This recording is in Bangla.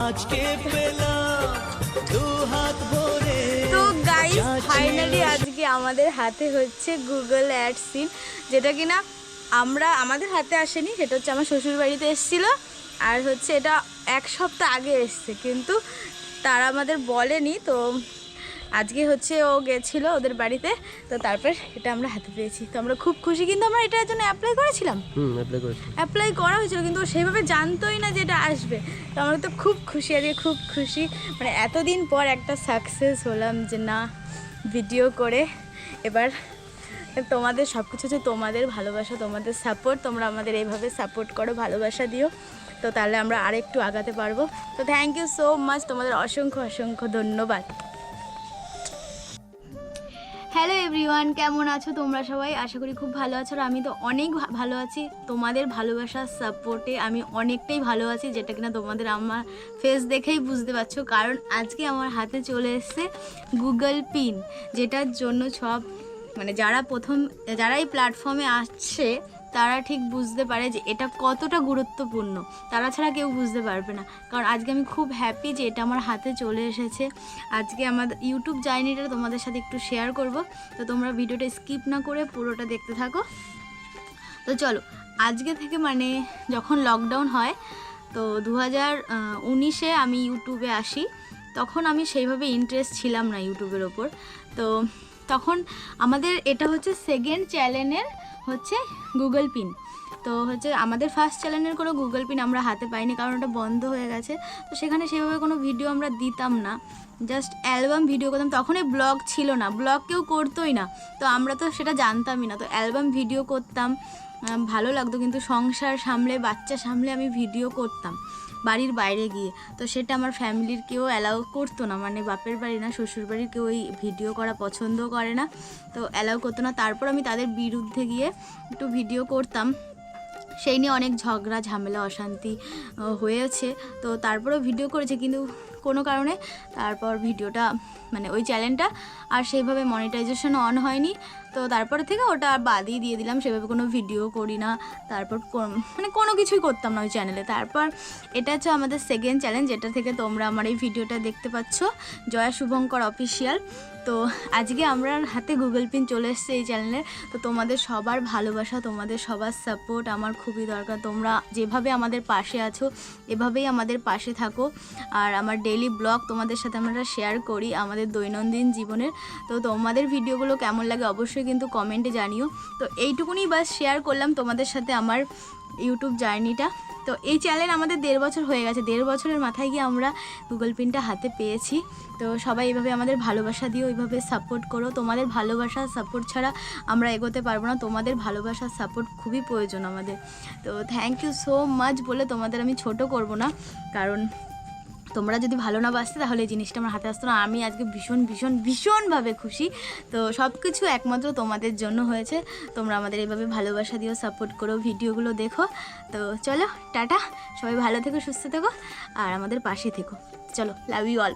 আজকে পেলাম দু হাত ভরে। তো গাইস ফাইনালি আজকে আমাদের হাতে হচ্ছে গুগল অ্যাডসিন যেটা কিনা আমরা আমাদের হাতে আসেনি সেটা হচ্ছে আমার শ্বশুর বাড়িতে এসেছিল আর হচ্ছে এটা এক সপ্তাহ আগে এসছে কিন্তু তারা আমাদের বলেনি তো আজকে হচ্ছে ও গেছিল ওদের বাড়িতে তো তারপর এটা আমরা হাতে পেয়েছি। তো আমরা খুব খুশি কিন্তু আমরা এটার জন্য অ্যাপ্লাই করেছিলাম। অ্যাপ্লাই করা হয়েছিল কিন্তু ও সেইভাবে জানতোই না যে এটা আসবে। তো আমরা তো খুব খুশি আজকে খুব খুশি। মানে এতদিন পর একটা সাকসেস হলাম যে না ভিডিও করে। এবার তোমাদের সব কিছু হচ্ছে তোমাদের ভালোবাসা তোমাদের সাপোর্ট তোমরা আমাদের এইভাবে সাপোর্ট করো ভালোবাসা দিও। তো তাহলে আমরা আরেকটু আগাতে পারব। তো থ্যাংক ইউ সো মাচ তোমাদের অসংখ্য অসংখ্য ধন্যবাদ। হ্যালো এভরিওয়ান, কেমন আছো তোমরা সবাই? আশা করি খুব ভালো আছো আর আমি তো অনেক ভালো আছি। তোমাদের ভালোবাসার সাপোর্টে আমি অনেকটাই ভালো আছি, যেটা কিনা তোমাদের আমার ফেস দেখেই বুঝতে পারছ। কারণ আজকে আমার হাতে চলে এসছে গুগল পিন যেটার জন্য সব মানে যারা প্রথম যারা এই প্ল্যাটফর্মে আসছে তারা ঠিক বুঝতে পারে যে এটা কতটা গুরুত্বপূর্ণ। তারা ছাড়া কেউ বুঝতে পারবে না। কারণ আজকে আমি খুব হ্যাপি যে এটা আমার হাতে চলে এসেছে। আজকে আমাদের ইউটিউব জার্নিটা তোমাদের সাথে একটু শেয়ার করব। তো তোমরা ভিডিওটা স্কিপ না করে পুরোটা দেখতে থাকো। তো চলো, আজকে থেকে মানে যখন লকডাউন হয়, তো দু হাজার উনিশে আমি ইউটিউবে আসি। তখন আমি সেইভাবে ইন্টারেস্ট ছিলাম না ইউটিউবের ওপর। তো তখন আমাদের এটা হচ্ছে সেকেন্ড চ্যানেলের হচ্ছে গুগল পিন তো হচ্ছে আমাদের ফার্স্ট চ্যানেলের কোনো গুগল পিন আমরা হাতে পাইনি, কারণ ওটা বন্ধ হয়ে গেছে। তো সেখানে সেভাবে কোনো ভিডিও আমরা দিতাম না। জাস্ট অ্যালবাম ভিডিও করতাম। তখন এই ব্লগ ছিল না। ব্লগ কেউ করতোই না। তো আমরা তো সেটা জানতামই না। তো অ্যালবাম ভিডিও করতাম। ভালো লাগতো, কিন্তু সংসার সামলে, বাচ্চা সামলে আমি ভিডিও করতাম। বাড়ির বাইরে গিয়ে। তো সেটা আমার ফ্যামিলির কেউ অ্যালাউ করতো না। মানে বাপের বাড়ি না, শ্বশুর বাড়ির কেউ ওই ভিডিও করা পছন্দও করে না। তো অ্যালাউ করতো না। তারপর আমি তাদের বিরুদ্ধে গিয়ে একটু ভিডিও করতাম। সেই নিয়ে অনেক ঝগড়া, ঝামেলা, অশান্তি হয়েছে। তো তারপরেও ভিডিও করেছে। কিন্তু কোনো কারণে তারপর ভিডিওটা মানে ওই চ্যানেলটা আর সেইভাবে মনিটাইজেশন অন হয়নি। তো তারপর থেকে ওটা আর বাদই দিয়ে দিলাম, সেভাবে কোনো ভিডিও করি না। তারপর মানে কোনো কিছুই করতাম না ওই চ্যানেলে তারপর এটা হচ্ছে আমাদের সেকেন্ড চ্যালেঞ্জ যেটা থেকে তোমরা আমার এই ভিডিওটা দেখতে পাচ্ছ, জয়া শুভঙ্কর অফিসিয়াল তো আজকে আমরা হাতে গুগল পিন চলে এসছে এই চ্যানেলে তো তোমাদের সবার ভালোবাসা, তোমাদের সবার সাপোর্ট আমার খুবই দরকার। তোমরা যেভাবে আমাদের পাশে আছো, এভাবেই আমাদের পাশে থাকো। আর আমার ডেইলি ব্লগ তোমাদের সাথে আমরা শেয়ার করি আমাদের দৈনন্দিন জীবনের তো তোমাদের ভিডিওগুলো কেমন লাগে অবশ্যই কিন্তু কমেন্টে জানিও। তো এইটুকুনি বাস শেয়ার করলাম তোমাদের সাথে আমার ইউটিউব জার্নিটা তো এই চ্যানেল আমাদের দেড় বছর হয়ে গেছে। দেড় বছরের মাথায় গিয়ে আমরা গুগল পিনটা হাতে পেয়েছি। তো সবাই এভাবে আমাদের ভালোবাসা দিও এইভাবে সাপোর্ট করো। তোমাদের ভালোবাসা সাপোর্ট ছাড়া আমরা এগোতে পারব না। তোমাদের ভালোবাসার সাপোর্ট খুবই প্রয়োজন আমাদের। তো থ্যাংক ইউ সো মাচ বলে তোমাদের আমি ছোট করব না। কারণ তোমরা যদি ভালো না বাসতে, তাহলে এই জিনিসটা আমার হাতে আসতো না। আমি আজকে ভীষণ ভীষণ, ভীষণভাবে খুশি। তো সব কিছু একমাত্র তোমাদের জন্য হয়েছে। তোমরা আমাদের এইভাবে ভালোবাসা দিও সাপোর্ট করো, ভিডিওগুলো দেখো। তো চলো, টাটা। সবাই ভালো থেকো, সুস্থ থেকো। আর আমাদের পাশে থেকো। চলো লাভ ইউ অল